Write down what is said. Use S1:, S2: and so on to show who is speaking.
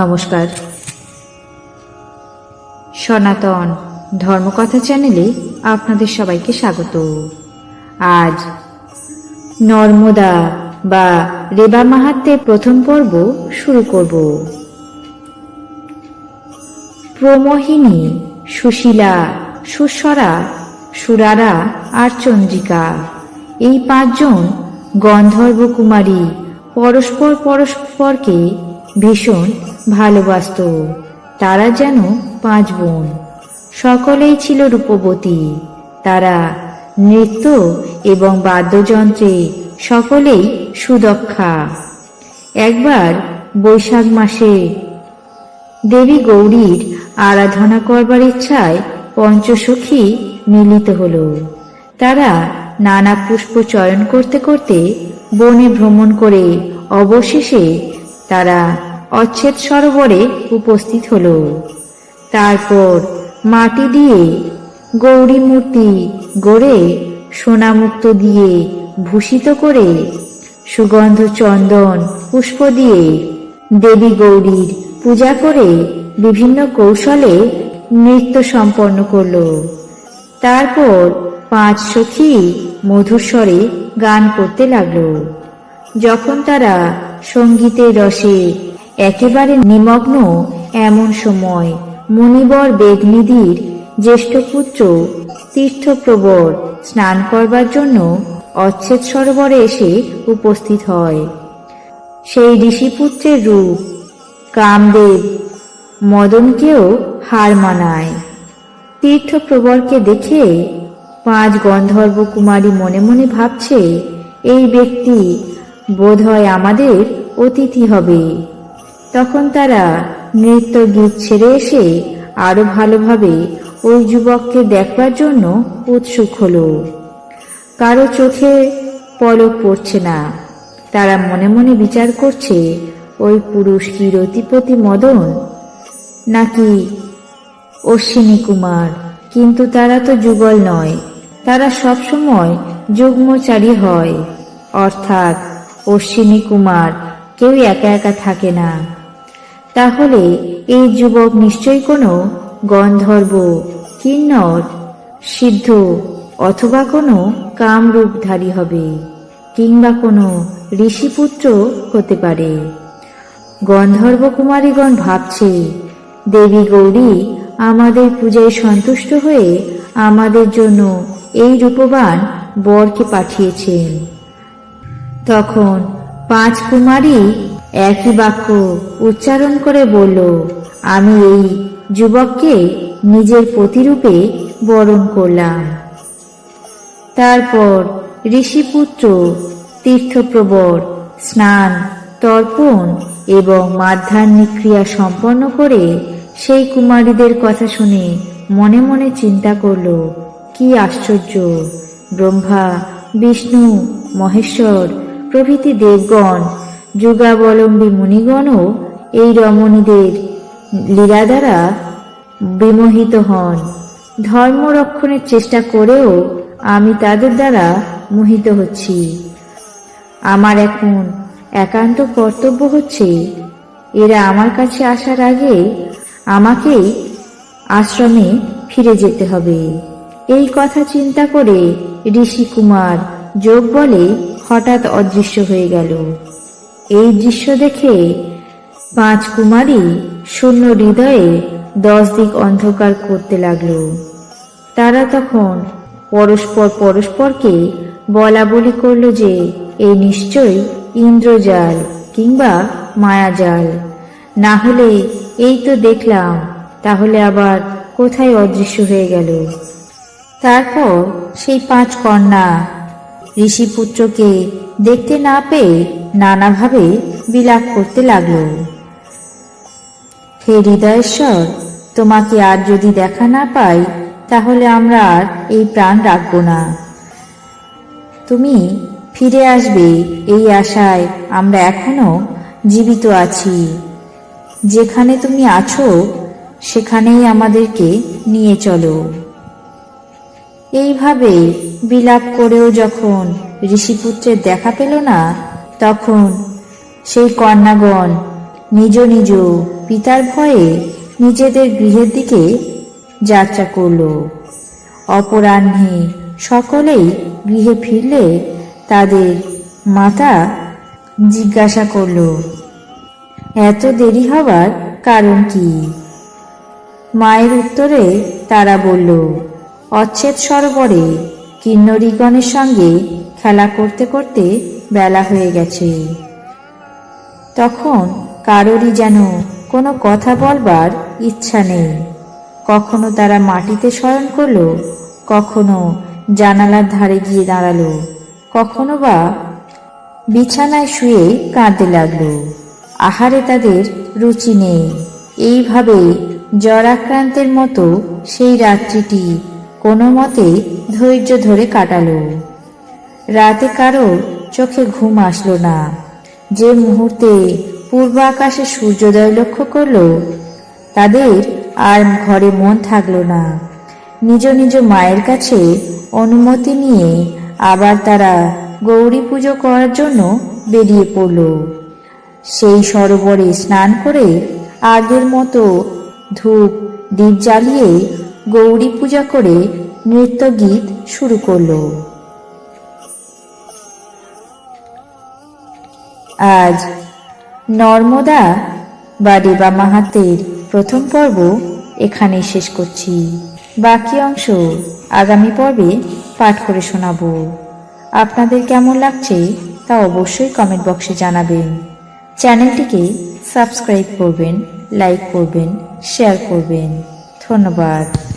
S1: নমস্কার। সনাতন ধর্মকথা চ্যানেলে আপনাদের সবাইকে স্বাগত। আজ নর্মদা বা রেবা মাহাত্মের প্রথম পর্ব শুরু করব। প্রমোহিনী, সুশীলা, সুস্বরা, সুরারা আর চন্দ্রিকা এই পাঁচজন গন্ধর্ব কুমারী পরস্পর পরস্পরকে ভীষণ ভালোবাসত। তারা যেন পাঁচ বোন। সকলেই ছিল রূপবতী। তারা নৃত্য এবং বাদ্যযন্ত্রে সকলেই সুদক্ষা। একবার বৈশাখ মাসে দেবী গৌরীর আরাধনা করবার ইচ্ছায় পঞ্চসখী মিলিত হল। তারা নানা পুষ্প চয়ন করতে করতে বনে ভ্রমণ করে অবশেষে তারা অচ্ছেদ সরোবরে উপস্থিত হল। তারপর মাটি দিয়ে গৌরী মূর্তি গড়ে সোনামুক্ত দিয়ে ভূষিত করে সুগন্ধ চন্দন পুষ্প দিয়ে দেবী গৌরীর পূজা করে বিভিন্ন কৌশলে নৃত্য সম্পন্ন করল। তারপর পাঁচ সখী মধুর স্বরে গান করতে লাগল। যখন তারা সঙ্গীতের রসে একেবারে নিমগ্ন এমন সময় মণিবর বেগনিধির জ্যেষ্ঠ পুত্র তীর্থপ্রবর স্নান করবার জন্য অচ্ছেদ সরোবরে এসে উপস্থিত হয়। সেই ঋষিপুত্রের রূপ, কামদেব, মদনকেও হার মানায়। তীর্থপ্রবরকে দেখে পাঁচ গন্ধর্ব কুমারী মনে মনে ভাবছে, এই ব্যক্তি বোধহয় আমাদের অতিথি হবে। তখন তারা নৃত্য গীত ছেড়ে এসে আরও ভালোভাবে ওই যুবককে দেখবার জন্য উৎসুক হলো। কারও চোখে পলক পড়ছে না। তারা মনে মনে বিচার করছে, ওই পুরুষ কি রতিপতি মদন? নাকি অশ্বিনী কুমার? কিন্তু তারা তো যুগল নয়। তারা সবসময় যুগ্মচারী হয়। অর্থাৎ অশ্বিনী কুমার কেউ একা একা থাকে না। তাহলে এই যুবক নিশ্চয়ই কোনো গন্ধর্ব, কিন্নর, সিদ্ধ অথবা কোনো কামরূপধারী হবে কিংবা কোনো ঋষিপুত্র হতে পারে। গন্ধর্ব কুমারীগণ ভাবছে, দেবী গৌরী, আমাদের পূজায় সন্তুষ্ট হয়ে আমাদের জন্য এই রূপবান বরকে পাঠিয়েছেন। তখন পাঁচ কুমারী একই বাক্য উচ্চারণ করে বলল, আমি এই যুবককে নিজের প্রতিরূপে বরণ করলাম। তারপর ঋষিপুত্র, তীর্থপ্রবর, স্নান, তর্পণ এবং মাধ্যাহ্নিক ক্রিয়া সম্পন্ন করে সেই কুমারীদের কথা শুনে মনে মনে চিন্তা করল, কি আশ্চর্য! ব্রহ্মা, বিষ্ণু, মহেশ্বর প্রভৃতি দেবগণ যুগাবলম্বী মুনিগণও এই রমণীদের লীলা দ্বারা বিমোহিত হন। ধর্ম রক্ষণের চেষ্টা করেও আমি তাদের দ্বারা মোহিত হচ্ছি। আমার এখন একান্ত কর্তব্য হচ্ছে, এরা আমার কাছে আসার আগে আমাকে আশ্রমে ফিরে যেতে হবে। এই কথা চিন্তা করে ঋষি কুমার যোগ বলে হঠাৎ অদৃশ্য হয়ে গেল। এই দৃশ্য দেখে পাঁচ কুমারী শূন্য হৃদয়ে দশ দিক অন্ধকার করতে লাগল। তারা তখন পরস্পর পরস্পরকে বলা বলি করল যে এই নিশ্চয়ই ইন্দ্রজাল কিংবা মায়াজাল। না হলে এই তো দেখলাম, তাহলে আবার কোথায় অদৃশ্য হয়ে গেল? তারপর সেই পাঁচ কন্যা ঋষিপুত্রকে দেখতে না পেয়ে নানাভাবে বিলাপ করতে লাগল। হে হৃদয়েশ্বর, তোমাকে আর যদি দেখা না পাই, তাহলে আমরা আর এই প্রাণ রাখব না। তুমি ফিরে আসবে, এই আশায় আমরা এখনও জীবিত আছি। যেখানে তুমি আছো, সেখানেই আমাদেরকে নিয়ে চলো। এইভাবে বিলাপ করেও যখন ঋষিপুত্রের দেখা পেল না তখন সেই কন্যাগণ নিজ নিজ পিতার ভয়ে নিজেদের গৃহের দিকে যাত্রা করল। অপরাহ্নে সকলেই গৃহে ফিরলে তাদের মাতা জিজ্ঞাসা করল, এত দেরি হবার কারণ কি? মায়ের উত্তরে তারা বলল, অচ্ছেদ সরোবরে কিন্নরিগণের সঙ্গে খেলা করতে করতে বেলা হয়ে গেছে। তখন কারোরই যেন কোনো কথা বলবার ইচ্ছা নেই। কখনো তারা মাটিতে শয়ন করল, কখনো জানালার ধারে গিয়ে দাঁড়াল, কখনো বা বিছানায় শুয়ে কাঁদতে লাগল। আহারে তাদের রুচি নেই। এইভাবে জ্বরাক্রান্তের মতো সেই রাত্রিটি কোনো মতে ধৈর্য ধরে কাটালো। রাতে কারও চোখে ঘুম আসলো না। যে মুহূর্তে পূর্ব আকাশে সূর্যোদয় লক্ষ্য করল, তাদের আর ঘরে মন থাকল না। নিজ নিজ মায়ের কাছে অনুমতি নিয়ে আবার তারা গৌরী পুজো করার জন্য বেরিয়ে পড়ল। সেই সরোবরে স্নান করে আগের মতো ধূপ, দীপ জ্বালিয়ে গৌরী পূজা করে নৃত্য গীত শুরু করল। আজ নর্মদা বা দেবা মাহাতের প্রথম পর্ব এখানেই শেষ করছি। বাকি অংশ আগামী পর্বে পাঠ করে শোনাবো। আপনাদের কেমন লাগছে তা অবশ্যই কমেন্ট বক্সে জানাবেন। চ্যানেলটিকে সাবস্ক্রাইব করবেন লাইক করবেন শেয়ার করবেন। ধন্যবাদ।